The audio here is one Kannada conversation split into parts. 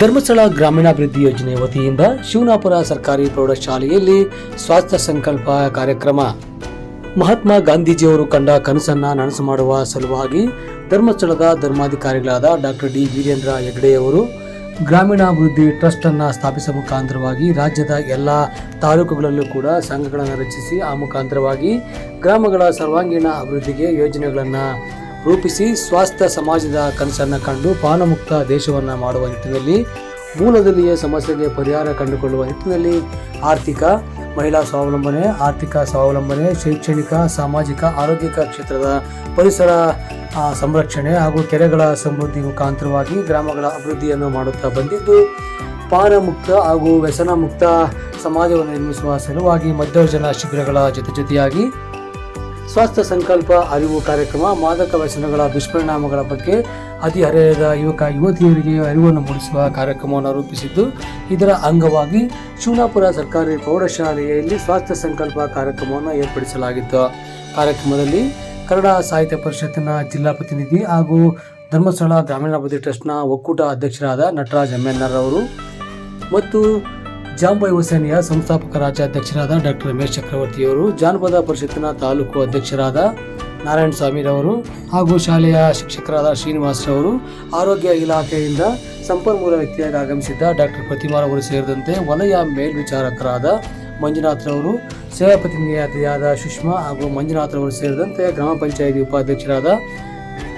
ಧರ್ಮಸ್ಥಳ ಗ್ರಾಮೀಣಾಭಿವೃದ್ಧಿ ಯೋಜನೆ ವತಿಯಿಂದ ಶಿವನಾಪುರ ಸರ್ಕಾರಿ ಪ್ರೌಢಶಾಲೆಯಲ್ಲಿ ಸ್ವಾಸ್ಥ್ಯ ಸಂಕಲ್ಪ ಕಾರ್ಯಕ್ರಮ. ಮಹಾತ್ಮ ಗಾಂಧೀಜಿಯವರು ಕಂಡ ಕನಸನ್ನು ನನಸು ಮಾಡುವ ಸಲುವಾಗಿ ಧರ್ಮಸ್ಥಳದ ಧರ್ಮಾಧಿಕಾರಿಗಳಾದ ಡಾಕ್ಟರ್ ಡಿ ವೀರೇಂದ್ರ ಹೆಗ್ಡೆಯವರು ಗ್ರಾಮೀಣಾಭಿವೃದ್ಧಿ ಟ್ರಸ್ಟ್ ಅನ್ನ ಸ್ಥಾಪಿಸುವ ಮುಖಾಂತರವಾಗಿ ರಾಜ್ಯದ ಎಲ್ಲ ತಾಲೂಕುಗಳಲ್ಲೂ ಕೂಡ ಸಂಘಗಳನ್ನು ರಚಿಸಿ ಆ ಮುಖಾಂತರವಾಗಿ ಗ್ರಾಮಗಳ ಸರ್ವಾಂಗೀಣ ಅಭಿವೃದ್ಧಿಗೆ ಯೋಜನೆಗಳನ್ನು ರೂಪಿಸಿ ಸ್ವಾಸ್ಥ್ಯ ಸಮಾಜದ ಕನಸನ್ನು ಕಂಡು ಪಾನಮುಕ್ತ ದೇಶವನ್ನು ಮಾಡುವ ನಿಟ್ಟಿನಲ್ಲಿ, ಮೂಲದಲ್ಲಿಯೇ ಸಮಸ್ಯೆಗೆ ಪರಿಹಾರ ಕಂಡುಕೊಳ್ಳುವ ನಿಟ್ಟಿನಲ್ಲಿ ಆರ್ಥಿಕ, ಮಹಿಳಾ ಸ್ವಾವಲಂಬನೆ, ಆರ್ಥಿಕ ಸ್ವಾವಲಂಬನೆ, ಶೈಕ್ಷಣಿಕ, ಸಾಮಾಜಿಕ, ಆರೋಗ್ಯಕ ಕ್ಷೇತ್ರದ ಪರಿಸರ ಸಂರಕ್ಷಣೆ ಹಾಗೂ ಕೆರೆಗಳ ಸಮೃದ್ಧಿ ಮುಖಾಂತರವಾಗಿ ಗ್ರಾಮಗಳ ಅಭಿವೃದ್ಧಿಯನ್ನು ಮಾಡುತ್ತಾ ಬಂದಿದ್ದು ಪಾನ ಮುಕ್ತ ಹಾಗೂ ವ್ಯಸನ ಮುಕ್ತ ಸಮಾಜವನ್ನು ನಿರ್ಮಿಸುವ ಸಲುವಾಗಿ ಮಧ್ಯವರ್ಜನ ಶಿಬಿರಗಳ ಜೊತೆ ಜೊತೆಯಾಗಿ ಸ್ವಾಸ್ಥ್ಯ ಸಂಕಲ್ಪ, ಅರಿವು ಕಾರ್ಯಕ್ರಮ, ಮಾದಕ ವ್ಯಸನಗಳ ದುಷ್ಪರಿಣಾಮಗಳ ಬಗ್ಗೆ ಹದಿಹರೆಯದ ಯುವಕ, ಯುವತಿಯರಿಗೆ ಅರಿವನ್ನು ಮೂಡಿಸುವ ಕಾರ್ಯಕ್ರಮವನ್ನು ರೂಪಿಸಿದ್ದು, ಇದರ ಅಂಗವಾಗಿ ಶಿವನಾಪುರ ಸರ್ಕಾರಿ ಪ್ರೌಢಶಾಲೆಯಲ್ಲಿ ಸ್ವಾಸ್ಥ್ಯ ಸಂಕಲ್ಪ ಕಾರ್ಯಕ್ರಮವನ್ನು ಏರ್ಪಡಿಸಲಾಗಿತ್ತು. ಕಾರ್ಯಕ್ರಮದಲ್ಲಿ ಕನ್ನಡ ಸಾಹಿತ್ಯ ಪರಿಷತ್ತಿನ ಜಿಲ್ಲಾ ಪ್ರತಿನಿಧಿ ಹಾಗೂ ಧರ್ಮಸ್ಥಳ ಗ್ರಾಮೀಣಾಭಿವೃದ್ಧಿ ಟ್ರಸ್ಟ್ನ ಒಕ್ಕೂಟ ಅಧ್ಯಕ್ಷರಾದ ನಟರಾಜ್ ಎಮ್ಎನ್ಆರ್ ಅವರು ಮತ್ತು ಜಾಂಬೈ ಹುಸೇನಿಯ ಸಂಸ್ಥಾಪಕ ರಾಜ್ಯಾಧ್ಯಕ್ಷರಾದ ಡಾಕ್ಟರ್ ರಮೇಶ್ ಚಕ್ರವರ್ತಿಯವರು ಜಾನಪದ ಪರಿಷತ್ತಿನ ತಾಲೂಕು ಅಧ್ಯಕ್ಷರಾದ ನಾರಾಯಣ ಸ್ವಾಮಿರವರು ಹಾಗೂ ಶಾಲೆಯ ಶಿಕ್ಷಕರಾದ ಶ್ರೀನಿವಾಸ್ ರವರು ಆರೋಗ್ಯ ಇಲಾಖೆಯಿಂದ ಸಂಪನ್ಮೂಲ ವ್ಯಕ್ತಿಯಾಗಿ ಆಗಮಿಸಿದ್ದ ಡಾಕ್ಟರ್ ಪ್ರತಿಮಾರವರು ಸೇರಿದಂತೆ ವಲಯ ಮೇಲ್ವಿಚಾರಕರಾದ ಮಂಜುನಾಥ್ ರವರು, ಸೇವಾ ಪ್ರತಿನಿಧಿಯಾದ ಸುಷ್ಮಾ ಹಾಗೂ ಮಂಜುನಾಥ್ ರವರು ಸೇರಿದಂತೆ ಗ್ರಾಮ ಪಂಚಾಯಿತಿ ಉಪಾಧ್ಯಕ್ಷರಾದ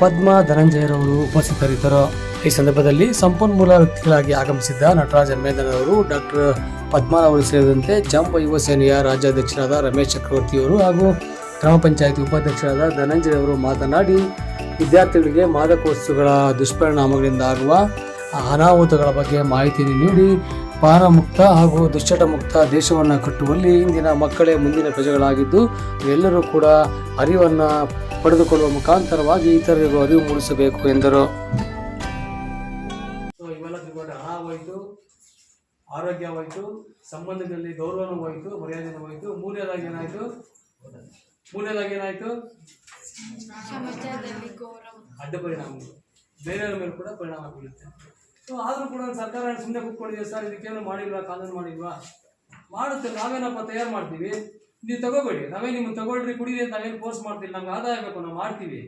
ಪದ್ಮಾ ಧನಂಜಯರವರು ಉಪಸ್ಥಿತರಿದ್ದರು. ಈ ಸಂದರ್ಭದಲ್ಲಿ ಸಂಪನ್ಮೂಲ ವ್ಯಕ್ತಿಗಳಾಗಿ ಆಗಮಿಸಿದ್ದ ನಟರಾಜ ಅವರು ಡಾಕ್ಟರ್ ಪದ್ಮಾ ಅವರು ಸೇರಿದಂತೆ ಜಂಪ್ ಯುವ ಸೇನೆಯ ರಾಜ್ಯಾಧ್ಯಕ್ಷರಾದ ರಮೇಶ್ ಚಕ್ರವರ್ತಿಯವರು ಹಾಗೂ ಗ್ರಾಮ ಪಂಚಾಯಿತಿ ಉಪಾಧ್ಯಕ್ಷರಾದ ಧನಂಜಯ ಅವರು ಮಾತನಾಡಿ, ವಿದ್ಯಾರ್ಥಿಗಳಿಗೆ ಮಾದಕ ವಸ್ತುಗಳ ದುಷ್ಪರಿಣಾಮಗಳಿಂದ ಆಗುವ ಅನಾಹುತಗಳ ಬಗ್ಗೆ ಮಾಹಿತಿಯನ್ನು ನೀಡಿ, ಪಾನಮುಕ್ತ ಹಾಗೂ ದುಶ್ಚಟ ಮುಕ್ತ ದೇಶವನ್ನು ಕಟ್ಟುವಲ್ಲಿ ಇಂದಿನ ಮಕ್ಕಳೇ ಮುಂದಿನ ಪ್ರಜೆಗಳಾಗಿದ್ದು, ಎಲ್ಲರೂ ಕೂಡ ಅರಿವನ್ನು ಪಡೆದುಕೊಳ್ಳುವ ಮುಖಾಂತರವಾಗಿ ಇತರರಿಗೂ ಅರಿವು ಮೂಡಿಸಬೇಕು ಎಂದರು. ಆರೋಗ್ಯ ಹೋಯ್ತು ಸಂಬಂಧದಲ್ಲಿ ಗೌರವನೂ ಹೋಯಿತು ಮರ್ಯಾದೆನೂ ಹೋಯಿತು. ಮೂರನೇದಾಗಿ ಏನಾಯ್ತು? ಮೂರನೇದಾಗಿ ಏನಾಯ್ತು? ಅಡ್ಡ ಪರಿಣಾಮಗಳು ಬೇರೆಯವರ ಮೇಲೆ ಕೂಡ ಪರಿಣಾಮ ಬೀಳುತ್ತೆ ಸೊ ಆದರೂ ಕೂಡ ಸರ್ಕಾರ ಸುಮ್ಮನೆ ಕೂತ್ಕೊಂಡಿದೆ ಸರ್ ಇದಕ್ಕೇನು ಮಾಡಿಲ್ವಾ? ಕಾನೂನು ಮಾಡಿಲ್ವಾ? ಮಾಡುತ್ತೆ. ನಾವೇನಪ್ಪ ತಯಾರು ಮಾಡ್ತೀವಿ? ನೀವು ತಗೋಬೇಡಿ. ನಾವೇ ನಿಮ್ಗೆ ತಗೊಳ್ರಿ ಕುಡಿರಿ ಅಂತ ನಾವೇನು ಫೋರ್ಸ್ ಮಾಡ್ತೀವಿ ನಮ್ಗೆ ಆದಾಯ ಬೇಕು. ನಾವು ಮಾಡ್ತೀವಿ.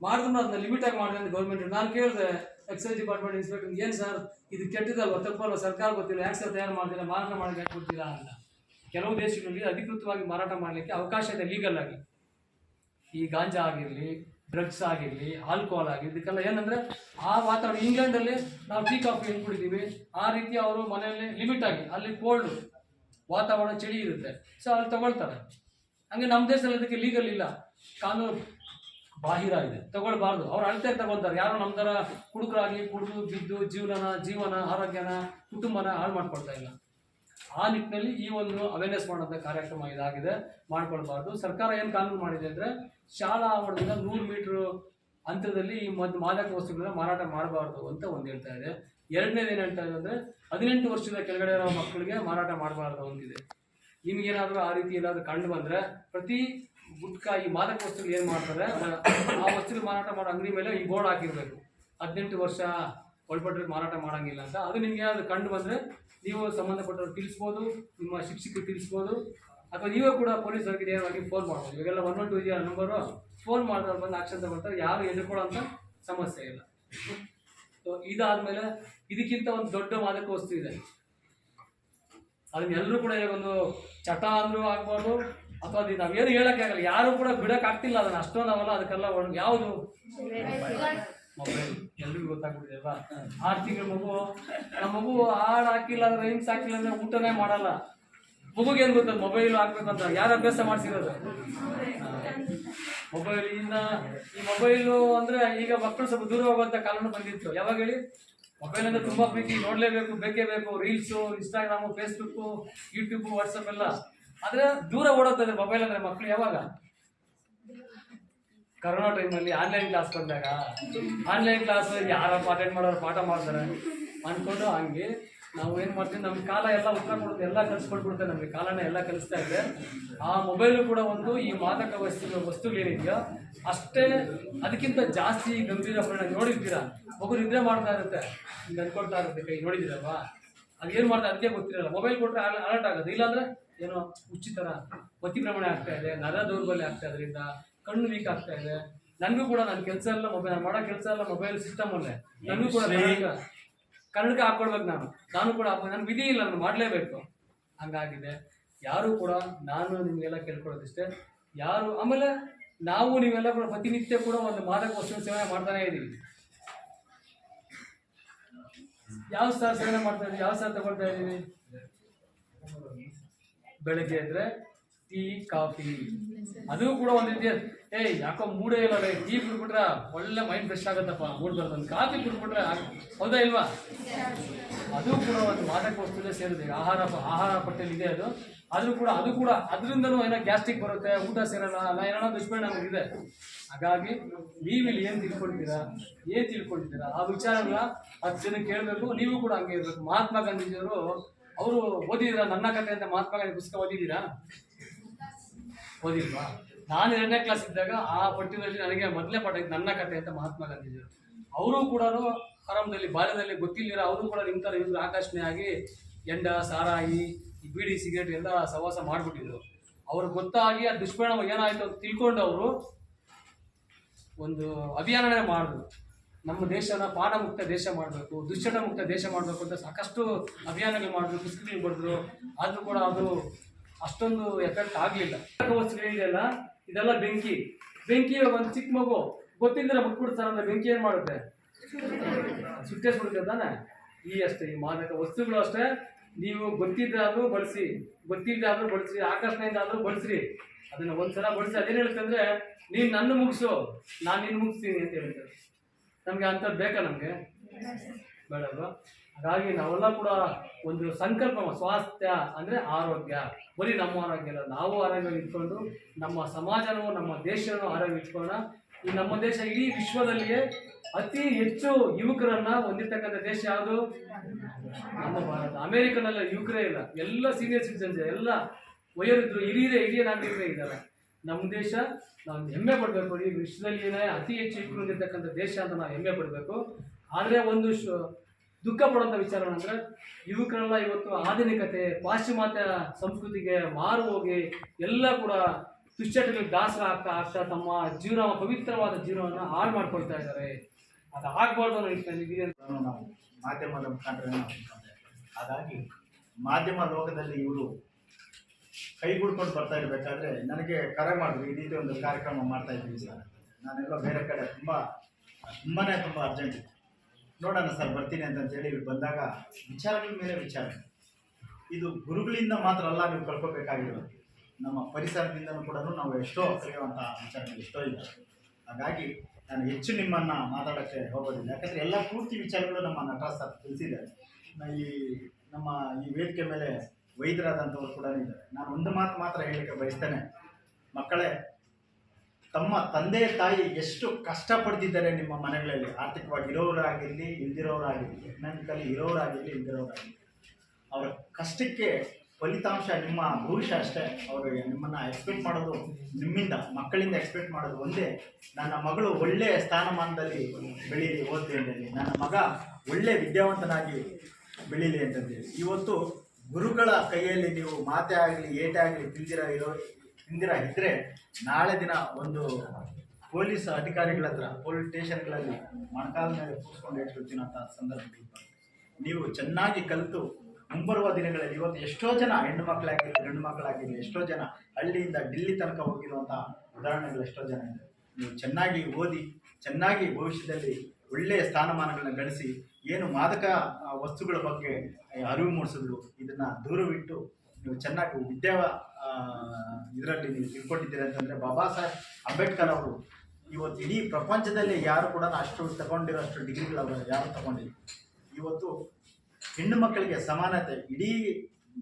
ಮಾಡಿದ್ರು ಅದನ್ನ ಲಿಮಿಟಾಗಿ ಆಗಿ ಅಂತ ಗೌರ್ಮೆಂಟ್ ನಾನು ಕೇಳಿದೆ ಎಕ್ಸೈಸ್ ಡಿಪಾರ್ಟ್ಮೆಂಟ್ ಇನ್ಸ್ಪೆಕ್ಟರ್ ಏನು ಸರ್ ಇದು ಕೆಟ್ಟದಲ್ವ ತಪ್ಪಲ್ವ? ಸರ್ಕಾರ ಗೊತ್ತಿಲ್ಲ. ಯಾಕೆ ಸರ್ ತಯಾರು ಮಾಡ್ತಿಲ್ಲ? ಮಾರಾಟ ಮಾಡಕ್ಕೆ ಯಾಕೆ ಕೊಡ್ತೀರಾ ಅಂತ. ಕೆಲವು ದೇಶಗಳಲ್ಲಿ ಅಧಿಕೃತವಾಗಿ ಮಾರಾಟ ಮಾಡಲಿಕ್ಕೆ ಅವಕಾಶ ಇದೆ ಲೀಗಲ್ ಆಗಿ. ಈ ಗಾಂಜಾ ಆಗಿರಲಿ ಡ್ರಗ್ಸ್ ಆಗಿರಲಿ ಆಲ್ಕೋಹಾಲ್ ಆಗಿರಲಿ, ಇದಕ್ಕೆಲ್ಲ ಏನಂದ್ರೆ ಆ ವಾತಾವರಣ. ಇಂಗ್ಲೆಂಡಲ್ಲಿ ನಾವು ಟೀ ಕಾಫಿ ಏನು ಕುಡಿತೀವಿ? ಆ ರೀತಿ ಅವರು ಮನೆಯಲ್ಲಿ ಲಿಮಿಟ್ ಆಗಿ, ಅಲ್ಲಿ ಕೋಲ್ಡ್ ವಾತಾವರಣ, ಚಳಿ ಇರುತ್ತೆ. ಸೊ ಅಲ್ಲಿ ತಗೊಳ್ತಾರೆ. ಹಂಗೆ ನಮ್ಮ ದೇಶದಲ್ಲಿ ಅದಕ್ಕೆ ಲೀಗಲ್ ಇಲ್ಲ. ಕಾನೂನು ಬಾಹಿರ ಇದೆ ತಗೊಳ್ಬಾರ್ದು. ಅವ್ರು ಅಳತೆ ತಗೊಳ್ತಾರೆ. ಯಾರೋ ನಮ್ಮ ಥರ ಕುಡುಕರಾಗಿ ಕುಡಿದು, ಬಿದ್ದು, ಜೀವನನ, ಜೀವನ, ಆರೋಗ್ಯನ, ಕುಟುಂಬನ ಹಾಳು ಮಾಡ್ಕೊಳ್ತಾ ಇಲ್ಲ. ಆ ನಿಟ್ಟಿನಲ್ಲಿ ಈ ಒಂದು ಅವೇರ್ನೆಸ್ ಮಾಡೋಂಥ ಕಾರ್ಯಕ್ರಮ ಇದಾಗಿದೆ. ಮಾಡ್ಕೊಳ್ಬಾರ್ದು. ಸರ್ಕಾರ ಏನು ಕಾನೂನು ಮಾಡಿದೆ ಅಂದರೆ ಶಾಲಾ ಆವರಣದಿಂದ ನೂರು ಮೀಟ್ರು ಅಂತರದಲ್ಲಿ ಈ ಮದ್, ಮಾದಕ ವಸ್ತುಗಳನ್ನ ಮಾರಾಟ ಮಾಡಬಾರ್ದು ಅಂತ ಒಂದು ಹೇಳ್ತಾ ಇದೆ. ಎರಡನೇದು ಏನು ಹೇಳ್ತಾ ಇದೆ ಅಂದರೆ ಹದಿನೆಂಟು ವರ್ಷದ ಕೆಳಗಡೆ ಇರೋ ಮಕ್ಕಳಿಗೆ ಮಾರಾಟ ಮಾಡಬಾರ್ದು ಅಂತಿದೆ. ನಿಮಗೇನಾದರೂ ಆ ರೀತಿ ಏನಾದರೂ ಕಂಡು ಬಂದರೆ ಪ್ರತಿ ಗುಟ್ಕಾ ಈ ಮಾದಕ ವಸ್ತುಗಳು ಏನು ಮಾಡ್ತಾರೆ? ಆ ವಸ್ತುಗಳು ಮಾರಾಟ ಮಾಡೋ ಅಂಗಡಿ ಮೇಲೆ ಈ ಬೋರ್ಡ್ ಹಾಕಿರ್ಬೇಕು. ಹದಿನೆಂಟು ವರ್ಷ ಒಳಪಟ್ಟರಿಗೆ ಮಾರಾಟ ಮಾಡಂಗಿಲ್ಲ ಅಂತ. ಅದು ನಿಮಗೆ ಅದು ಕಂಡು ಬಂದರೆ ನೀವು ಸಂಬಂಧಪಟ್ಟವ್ರು ತಿಳಿಸ್ಬೋದು, ನಿಮ್ಮ ಶಿಕ್ಷಕರು ತಿಳಿಸ್ಬೋದು, ಅಥವಾ ನೀವೇ ಕೂಡ ಪೊಲೀಸರಿಗೆ ನೇರವಾಗಿ ಫೋನ್ ಮಾಡ್ಬೋದು. ಇವಾಗೆಲ್ಲ ಒನ್ ಒನ್ ಟು ಇದೆಯಾ ನಂಬರು ಫೋನ್ ಮಾಡಿದ್ರೆ ಬಂದು ಆಕ್ಷನ್ ತಗೊಳ್ತಾರೆ, ಯಾರು ಎದುರ್ಕೊಳ್ಳೋಂಥ ಸಮಸ್ಯೆ ಇಲ್ಲ. ಸೊ ಇದಾದ್ಮೇಲೆ ಇದಕ್ಕಿಂತ ಒಂದು ದೊಡ್ಡ ಮಾದಕ ವಸ್ತು ಇದೆ. ಅದನ್ನೆಲ್ಲರೂ ಕೂಡ ಒಂದು ಚಟ ಅಂದ್ರೂ ಆಗ್ಬೋದು ಅಥವಾ ಅದು ನಾವೇನು ಹೇಳಕ್ಕೆ ಆಗಲ್ಲ. ಯಾರು ಕೂಡ ಬಿಡಕ್ ಆಗ್ತಿಲ್ಲ ಅದನ್ನ. ಅಷ್ಟೊಂದು ಅವಲ್ಲ ಅದಕ್ಕೆಲ್ಲ ಒಳಗೆ ಯಾವುದು? ಮೊಬೈಲ್ ಎಲ್ರಿಗೂ ಗೊತ್ತಾಗ್ಬಿಟ್ಟಿದೆ ಅಲ್ವಾ? ಆರು ತಿಂಗಳ ಮಗು. ನಮ್ಮ ಮಗು ಹಾಡು ಹಾಕಿಲ್ಲ ಅಂದ್ರೆ ರೈಮ್ಸ್ ಹಾಕಿಲ್ಲ ಅಂದ್ರೆ ಊಟನೇ ಮಾಡಲ್ಲ. ಮಗುಗೆ ಏನ್ ಗೊತ್ತದ? ಮೊಬೈಲ್ ಹಾಕ್ಬೇಕಂತ ಯಾರು ಅಭ್ಯಾಸ ಮಾಡ್ಸಿರೋದು? ಮೊಬೈಲ್ ಇನ್ನ ಈ ಮೊಬೈಲು ಅಂದ್ರೆ ಈಗ ಮಕ್ಕಳು ಸ್ವಲ್ಪ ದೂರ ಹೋಗುವಂತ ಕಾಲನು ಬಂದಿತ್ತು. ಯಾವಾಗ ಹೇಳಿ? ಮೊಬೈಲ್ ಅಂದ್ರೆ ತುಂಬಾ ಪ್ರೀತಿ. ನೋಡ್ಲೇಬೇಕು ಬೇಕೇ ಬೇಕು. Reels Instagram Facebook YouTube WhatsApp ಎಲ್ಲ. ಆದ್ರೆ ದೂರ ಓಡೋತದೆ ಮೊಬೈಲ್ ಅಂದ್ರೆ ಮಕ್ಕಳು ಯಾವಾಗ? ಕರೋನಾ ಟೈಮಲ್ಲಿ ಆನ್ಲೈನ್ ಕ್ಲಾಸ್ ಬಂದಾಗ ಆನ್ಲೈನ್ ಕ್ಲಾಸ್ ಯಾರಪ್ಪ ಅಟೆಂಡ್ ಮಾಡೋರು ಪಾಠ ಮಾಡ್ತಾರೆ ಅನ್ಕೊಂಡು ಹಂಗೆ ನಾವು ಏನು ಮಾಡ್ತೀವಿ ನಮ್ಮ ಕಾಲ ಎಲ್ಲ ಉತ್ತರ ಕೊಡುತ್ತೆ, ಎಲ್ಲ ಕಲಿಸ್ಕೊಟ್ಬಿಡುತ್ತೆ ನಮಗೆ, ಕಾಲನ ಎಲ್ಲ ಕಲಿಸ್ತಾ ಇದೆ. ಆ ಮೊಬೈಲು ಕೂಡ ಒಂದು ಈ ಮಾದಕ ವಸ್ತು ವಸ್ತುಗಳೇನಿದೆಯೋ ಅಷ್ಟೇ ಅದಕ್ಕಿಂತ ಜಾಸ್ತಿ ಗಂಭೀರ ಪರಿಣಾಮ ನೋಡಿದ್ದೀರಾ ಮಗು ನಿದ್ರೆ ಮಾಡ್ತಾ ಇರುತ್ತೆ. ಹಿಂಗೆ ಅನ್ಕೊಳ್ತಾ ಇರುತ್ತೆ, ಕೈ ನೋಡಿದ್ದೀರಲ್ವಾ ಅದು ಏನು ಮಾಡ್ತಾ ಅದಕ್ಕೆ ಗೊತ್ತಿರಲ್ಲ. ಮೊಬೈಲ್ ಕೊಟ್ಟರೆ ಅಲರ್ಟ್ ಆಗೋದು. ಇಲ್ಲಾಂದ್ರೆ ಏನೋ ಉಚಿತರ ಅತಿಭ್ರಮಣ ಆಗ್ತಾ ಇದೆ ನರ ದೌರ್ಬಲ್ಯ ಆಗ್ತಾ ಇದರಿಂದ ಕಣ್ಣು ವೀಕ್ ಆಗ್ತಾ ಇದೆ. ನನಗೂ ಕೂಡ ನನ್ನ ಕೆಲಸ ಎಲ್ಲ ಮೊಬೈಲ್ ಮಾಡೋ ಕೆಲಸ ಎಲ್ಲ ಮೊಬೈಲ್ ಸಿಸ್ಟಮ್ ಅಲ್ಲೇ. ನನಗೂ ಕೂಡ ಕನ್ನಡಕ್ಕೆ ಹಾಕ್ಕೊಡ್ಬೇಕು ಹಾಕೊಳ್ಬೇಕು ನಾನು. ನಾನು ಕೂಡ ನನ್ನ ವಿಧಿ ಇಲ್ಲ ನಾನು ಮಾಡಲೇಬೇಕು. ಹಂಗಾಗಿದೆ. ಯಾರು ಕೂಡ ನಾನು ನಿಮಗೆಲ್ಲ ಕೇಳ್ಕೊಳ್ಳೋದಿಷ್ಟೇ. ಯಾರು ಆಮೇಲೆ ನಾವು ನೀವೆಲ್ಲ ಕೂಡ ಪ್ರತಿನಿತ್ಯ ಕೂಡ ಒಂದು ಮಾದಕ ವಸ್ತು ಸೇವನೆ ಮಾಡ್ತಾನೆ ಇದ್ದೀವಿ ಯಾವ ಸ್ಥಳ ಸೇವನೆ ಮಾಡ್ತಾ ಇದ್ದೀವಿ ಯಾವ ಸ್ಥಳ ತಗೊಳ್ತಾ ಇದ್ದೀವಿ ಬೆಳಗ್ಗೆ ಅಂದ್ರೆ ಟೀ, ಕಾಫಿ. ಅದು ಕೂಡ ಒಂದು ರೀತಿಯ ಏಯ್, ಯಾಕೋ ಮೂಡೇ ಇಲ್ಲ ರೀ ಟೀ ಕುಡ್ಬಿಟ್ರೆ ಒಳ್ಳೆ ಮೈಂಡ್ ಫ್ರೆಶ್ ಆಗುತ್ತಪ್ಪ ಮೂಡ್ ಬರ್ತದೆ ಕಾಫಿ ಕುಡ್ಬಿಟ್ರೆ ಹೌದಾ ಇಲ್ವಾ? ಅದು ಕೂಡ ಒಂದು ಮಾದಕ ವಸ್ತುವೇ ಸೇರಿದೆ. ಆಹಾರ ಆಹಾರ ಪಟ್ಟಿಯಲ್ಲಿ ಇದೆ ಅದು. ಆದ್ರೂ ಕೂಡ ಅದು ಕೂಡ ಅದರಿಂದನೂ ಏನೋ ಗ್ಯಾಸ್ಟ್ರಿಕ್ ಬರುತ್ತೆ, ಊಟ ಸೇರಲ್ಲ, ಅಲ್ಲ ಏನೋ ದುಷ್ಪರಿಣಾಮ ಇದೆ. ಹಾಗಾಗಿ ನೀವಿಲ್ಲಿ ಏನು ತಿಳ್ಕೊಳ್ತೀರಾ ಏನು ತಿಳ್ಕೊಳ್ತೀರಾ ಆ ವಿಚಾರಗಳ ಹತ್ತು ಜನ ಕೇಳಬೇಕು, ನೀವು ಕೂಡ ಹಂಗೆ ಇರಬೇಕು. ಮಹಾತ್ಮ ಗಾಂಧೀಜಿಯವರು, ಅವರು ಓದಿದಿರಾ ನನ್ನ ಕಥೆ ಅಂತ ಮಹಾತ್ಮ ಗಾಂಧಿ ಪುಸ್ತಕ ಓದಿದ್ದೀರಾ? ಓದಿಲ್ವಾ? ನಾನು ಎರಡನೇ ಕ್ಲಾಸ್ ಇದ್ದಾಗ ಆ ಪಠ್ಯದಲ್ಲಿ ನನಗೆ ಮೊದಲೇ ಪಾಠ ಇತ್ತು ನನ್ನ ಕಥೆ ಅಂತ ಮಹಾತ್ಮ ಗಾಂಧೀಜಿಯವರು. ಅವರು ಕೂಡ ಆರಂಭದಲ್ಲಿ, ಬಾಲ್ಯದಲ್ಲಿ ಗೊತ್ತಿಲ್ಲ ಅವರು ಕೂಡ ನಿಮ್ಮ ಥರ ಇವರು ಆಕರ್ಷಣೆ ಆಗಿ ಎಂಡ, ಸಾರಾಯಿ ಬೀಡಿ ಸಿಗರೇಟ್ ಎಲ್ಲ ಸವಾಸ ಮಾಡಿಬಿಟ್ಟಿದ್ರು ಅವ್ರಿಗೆ ಗೊತ್ತಾಗಿ ಆ ದುಷ್ಪರಿಣಾಮ ಏನಾಯಿತು ಅಂತ ತಿಳ್ಕೊಂಡು ಅವರು ಒಂದು ಅಭಿಯಾನನೇ ಮಾಡಿದ್ರು ನಮ್ಮ ದೇಶನ ಪಾನ ಮುಕ್ತ ದೇಶ ಮಾಡಬೇಕು ದುಶ್ಚಟ ಮುಕ್ತ ದೇಶ ಮಾಡಬೇಕು ಅಂತ ಸಾಕಷ್ಟು ಅಭಿಯಾನಗಳು ಮಾಡಿದ್ರು ಪುಸ್ತಕಗಳು ಬರೆದ್ರು ಆದರೂ ಕೂಡ ಅದು ಅಷ್ಟೊಂದು ಎಫೆಕ್ಟ್ ಆಗಲಿಲ್ಲ ವಸ್ತುಗಳಿದೆಯಲ್ಲ ಇದೆಲ್ಲ ಬೆಂಕಿ ಬೆಂಕಿ ಒಂದು ಚಿಕ್ಕ ಮಗು ಗೊತ್ತಿದ್ರೆ ಮುಟ್ಬಿಡ್ತಾರೆ ಅಂದರೆ ಬೆಂಕಿ ಏನು ಮಾಡುತ್ತೆ ಸುಟ್ಟೇಸ್ಬಿಡುತ್ತೆ ತಾನೆ ಈ ಅಷ್ಟೇ ಈ ಮಾದಕ ವಸ್ತುಗಳು ಅಷ್ಟೇ ನೀವು ಗೊತ್ತಿದ್ದಾದ್ರೂ ಬಳಸಿ ಗೊತ್ತಿದ್ದಾದ್ರೂ ಬಳಸಿ, ಆಕರ್ಷಣೆಯಿಂದ ಆದ್ರೂ ಬಳಸ್ರಿ. ಅದನ್ನ ಒಂದ್ಸಲ ಬಳಸಿ ಅದೇನು ಹೇಳ್ತಂದ್ರೆ ನೀನು ನೀನ್ ನನ್ನ ಮುಗಿಸು, ನಾನು ನಿನ್ನ ಮುಗಿಸ್ತೀನಿ ಅಂತ ಹೇಳ್ತಾರೆ ನಮಗೆ ಅಂಥದ್ದು ಬೇಕಾ ನಮಗೆ? ಬೇಡಲ್ವಾ ಹಾಗಾಗಿ ನಾವೆಲ್ಲ ಕೂಡ ಒಂದು ಸಂಕಲ್ಪ, ಸ್ವಾಸ್ಥ್ಯ ಅಂದ್ರೆ ಆರೋಗ್ಯ. ಬರೀ ನಮ್ಮ ಆರೋಗ್ಯ ಅಲ್ಲ, ನಾವು ಆರೋಗ್ಯ ಇಟ್ಕೊಂಡು ನಮ್ಮ ಸಮಾಜನೂ, ನಮ್ಮ ದೇಶನೂ ಆರೋಗ್ಯ ಇಟ್ಕೊಳ್ಳೋಣ ನಮ್ಮ ದೇಶ ಇಡೀ ವಿಶ್ವದಲ್ಲಿಯೇ ಅತಿ ಹೆಚ್ಚು ಯುವಕರನ್ನ ಹೊಂದಿರ್ತಕ್ಕಂಥ ದೇಶ ಯಾವುದು? ನಮ್ಮ ಭಾರತ. ಅಮೆರಿಕನಲ್ಲ ಯುವಕರೇ ಇಲ್ಲ. ಎಲ್ಲ ಸೀನಿಯರ್ ಸಿಟಿಸನ್ಸ್ ಎಲ್ಲ ವಯೋರಿದ್ರು ಹಿರಿಯರೇ, ಹಿರಿಯ ನಾಗರಿಕರೇ ಇದ್ದಾರೆ. ನಮ್ಮ ದೇಶ, ನಾವು ಹೆಮ್ಮೆ ಪಡಬೇಕು. ಈ ವಿಶ್ವದಲ್ಲಿನೇ ಅತಿ ಹೆಚ್ಚು ಯುವಕರು ಹೊಂದಿರ್ತಕ್ಕಂಥ ದೇಶ ಅಂತ ನಾವು ಹೆಮ್ಮೆ ಪಡಬೇಕು. ಆದರೆ ಒಂದು ದುಃಖ ಪಡುವಂಥ ವಿಚಾರ ಯುವಕರೆಲ್ಲ ಇವತ್ತು ಆಧುನಿಕತೆ, ಪಾಶ್ಚಿಮಾತ್ಯ ಸಂಸ್ಕೃತಿಗೆ ಮಾರು ಹೋಗಿ ಎಲ್ಲ ಕೂಡ ದುಶ್ಚಟಗಳಿಗೆ ದಾಸರ ಆಗ್ತಾ ಆಗ್ತಾ ತಮ್ಮ ಜೀವನ ಪವಿತ್ರವಾದ ಜೀವನವನ್ನು ಹಾಳು ಮಾಡ್ಕೊಳ್ತಾ ಇದ್ದಾರೆ. ಅದು ಆಗ್ಬಾರ್ದು ಅನ್ನೋ ನಿಟ್ಟಿನಲ್ಲಿ ನಾವು ಮಾಧ್ಯಮದ ಮುಖಾಂತರ. ಹಾಗಾಗಿ ಮಾಧ್ಯಮ ಲೋಕದಲ್ಲಿ ಇವರು ಕೈಗೂಡ್ಕೊಂಡು ಬರ್ತಾ ಇರಬೇಕಾದ್ರೆ ನನಗೆ ಕರೆ ಮಾಡಿದ್ರು ಈ ರೀತಿ ಒಂದು ಕಾರ್ಯಕ್ರಮ ಮಾಡ್ತಾ ಇದ್ದೀವಿ ಸರ್ ನಾನೆಲ್ಲ ಬೇರೆ ಕಡೆ ತುಂಬ ತುಂಬಾ ತುಂಬ ಅರ್ಜೆಂಟ್ ಇತ್ತು ನೋಡೋಣ ಸರ್, ಬರ್ತೀನಿ ಅಂತಂತೇಳಿ ಇವ್ರು ಬಂದಾಗ ವಿಚಾರಗಳ ಮೇಲೆ ವಿಚಾರ. ಇದು ಗುರುಗಳಿಂದ ಮಾತ್ರ ಅಲ್ಲ, ನೀವು ಕಳ್ಕೊಬೇಕಾಗಿರೋದು. ನಮ್ಮ ಪರಿಸರದಿಂದಲೂ ಕೂಡ ನಾವು ಎಷ್ಟೋ ಕಲಿಯುವಂಥ ವಿಚಾರಗಳು ಎಷ್ಟೋ ಇದೆ ಹಾಗಾಗಿ ನಾನು ಹೆಚ್ಚು ನಿಮ್ಮನ್ನು ಮಾತಾಡೋಕ್ಕೆ ಹೋಗೋದಿಲ್ಲ. ಯಾಕಂದರೆ ಎಲ್ಲ ಪೂರ್ತಿ ವಿಚಾರಗಳು ನಮ್ಮ ನಟರಾಜ್ ಸರ್ ತಿಳಿಸಿದ್ದಾರೆ. ನ- ಈ ನಮ್ಮ ಈ ವೇದಿಕೆ ಮೇಲೆ ವೈದ್ಯರಾದಂಥವ್ರು ಕೂಡ ಇದ್ದಾರೆ. ನಾನು ಒಂದು ಮಾತು ಮಾತ್ರ ಹೇಳಲಿಕ್ಕೆ ಬಯಸ್ತೇನೆ. ಮಕ್ಕಳೇ, ತಮ್ಮ ತಂದೆ ತಾಯಿ ಎಷ್ಟು ಕಷ್ಟಪಡ್ತಿದ್ದಾರೆ ನಿಮ್ಮ ಮನೆಗಳಲ್ಲಿ. ಆರ್ಥಿಕವಾಗಿ ಇರೋರಾಗಿರಲಿ ಇಲ್ದಿರೋರಾಗಿರಲಿ ಎಕನಾಮಿಕಲಿ ಇರೋರಾಗಿರಲಿ, ಇಲ್ದಿರೋರಾಗಿರಲಿ. ಅವರ ಕಷ್ಟಕ್ಕೆ ಫಲಿತಾಂಶ ನಿಮ್ಮ ಭವಿಷ್ಯ ಅಷ್ಟೇ. ಅವರು ನಿಮ್ಮನ್ನು ಎಕ್ಸ್ಪೆಕ್ಟ್ ಮಾಡೋದು, ನಿಮ್ಮಿಂದ, ಮಕ್ಕಳಿಂದ ಎಕ್ಸ್ಪೆಕ್ಟ್ ಮಾಡೋದು ಒಂದೇ. ನನ್ನ ಮಗಳು ಒಳ್ಳೆಯ ಸ್ಥಾನಮಾನದಲ್ಲಿ ಬೆಳೀಲಿ, ಓದ್ಲಿ ಅಂತೇಳಿ. ನನ್ನ ಮಗ ಒಳ್ಳೆ ವಿದ್ಯಾವಂತನಾಗಿ ಬೆಳೀಲಿ ಅಂತಂದೇಳಿ ಇವತ್ತು ಗುರುಗಳ ಕೈಯಲ್ಲಿ ನೀವು ಮಾತೆ ಆಗಲಿ, ಏಟೆ ಆಗಲಿ ತಿಂದಿರ, ಇರೋ, ತಿಂದಿರ ಇದ್ದರೆ ನಾಳೆ ದಿನ ಒಂದು ಪೊಲೀಸ್ ಅಧಿಕಾರಿಗಳ ಹತ್ರ, ಪೊಲೀಸ್ ಸ್ಟೇಷನ್ಗಳಲ್ಲಿ ಮೊಣಕಾಲ ಮೇಲೆ ಕೂತ್ಕೊಂಡು ಹೇಳ್ತಿರ್ತೀನಿ ಸಂದರ್ಭಗಳು ನೀವು ಚೆನ್ನಾಗಿ ಕಲಿತು ಮುಂಬರುವ ದಿನಗಳಲ್ಲಿ ಇವತ್ತು ಎಷ್ಟೋ ಜನ ಹೆಣ್ಣು ಮಕ್ಕಳಾಗಿರಲಿ ಗಂಡು ಮಕ್ಕಳಾಗಿರಲಿ, ಎಷ್ಟೋ ಜನ ಹಳ್ಳಿಯಿಂದ ಡಿಲ್ಲಿ ತನಕ ಹೋಗಿರುವಂಥ ಉದಾಹರಣೆಗಳು ಎಷ್ಟೋ ಜನ ಇದೆ. ನೀವು ಚೆನ್ನಾಗಿ ಓದಿ, ಚೆನ್ನಾಗಿ ಭವಿಷ್ಯದಲ್ಲಿ ಒಳ್ಳೆಯ ಸ್ಥಾನಮಾನಗಳನ್ನ ಗಳಿಸಿ, ಏನು ಮಾದಕ ವಸ್ತುಗಳ ಬಗ್ಗೆ ಅರಿವು ಮೂಡಿಸಿದ್ರು ಇದನ್ನು ದೂರವಿಟ್ಟು ನೀವು ಚೆನ್ನಾಗಿ ವಿದ್ಯಾ ಇದರಲ್ಲಿ ನೀವು ತಿಳ್ಕೊಂಡಿದ್ದೀರಿ ಅಂತಂದರೆ ಬಾಬಾ ಸಾಹೇಬ್ ಅಂಬೇಡ್ಕರ್ ಅವರು ಇವತ್ತು ಇಡೀ ಪ್ರಪಂಚದಲ್ಲಿ ಯಾರು ಕೂಡ ಅಷ್ಟು ತಗೊಂಡಿರೋ ಅಷ್ಟು ಡಿಗ್ರಿಗಳು ಯಾರು ತಗೊಂಡಿಲ್ಲ. ಇವತ್ತು ಹೆಣ್ಣು ಮಕ್ಕಳಿಗೆ ಸಮಾನತೆ, ಇಡೀ